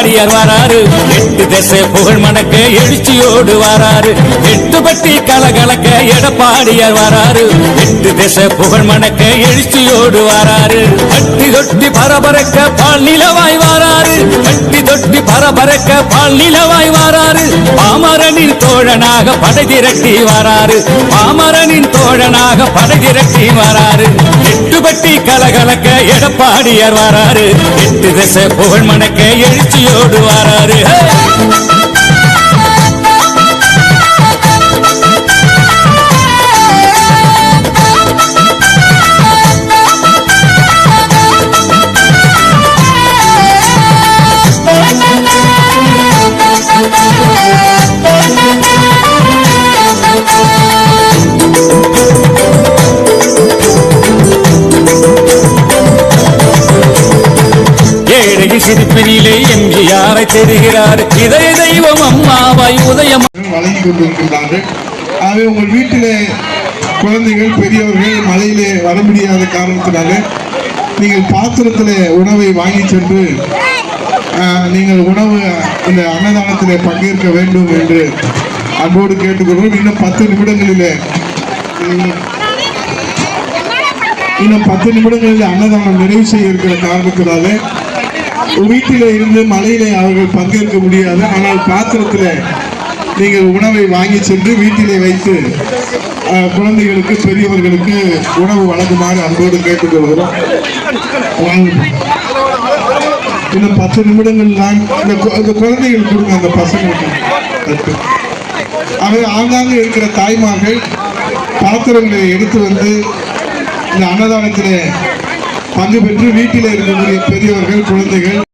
எடப்பாடியார் வராரு. எட்டு திசை புகழ் மணக்க எழுச்சியோடு வராரு. எட்டு பட்டி கலகலக்க எடப்பாடியார் வராரு. எட்டு திசை புகழ் மணக்க எழுச்சியோடு வராரு. கட்டி தொட்டி பரபரக்க பால் நிலவாய் வராரு. கட்டி தொட்டி பரபரக்க பால் நிலவாய் வராரு. பாமரனின் தோழனாக படை திரட்டி வராரு. பாமரனின் தோழனாக படை திரட்டி வராரு. பட்டி கலகலக்க எடப்பாடியார் வராரு. எட்டு திசை புகழ் மணக்க எழுச்சியோடு வராரு. ஹே! என்று யாரை எம்ஜிஆரை தெரிகிறார் இதய தெய்வம் அம்மாவாய் உதயம் வழங்கி கொண்டிருக்கின்றார்கள் ஆகவே உங்கள் வீட்டிலே குழந்தைகள் பெரியவர்கள் மழையிலே வர முடியாத காரணத்தினால நீங்கள் பாத்திரத்தில் உணவை வாங்கி சென்று நீங்கள் உணவு இந்த அன்னதானத்தில் பங்கேற்க வேண்டும் என்று அன்போடு கேட்டுக்கொள்வோம் இன்னும் பத்து நிமிடங்களிலே இன்னும் பத்து நிமிடங்களில் அன்னதானம் நிறைவு செய்ய இருக்கிற காரணத்தினாலே வீட்டில இருந்து மலையில அவர்கள் பங்கேற்க முடியாது. ஆனால் பாத்திரத்துல நீங்கள் உணவை வாங்கி சென்று வீட்டிலே வைத்து குழந்தைகளுக்கு பெரியவர்களுக்கு உணவு வழங்குமாறு அன்போடு கேட்டுக்கொள்கிறோம். வாங்க. இன்னும் பத்து நிமிடங்கள் தான். இந்த கு- குழந்தைகள் கொடுங்க அந்த பசங்களுக்கு. அவை ஆங்காங்க இருக்கிற தாய்மார்கள் பாத்திரங்களை எடுத்து வந்து இந்த அன்னதானத்திலே பங்கு பெற்று வீட்டில் இருக்கக்கூடிய பெரியவர்கள் குழந்தைகள்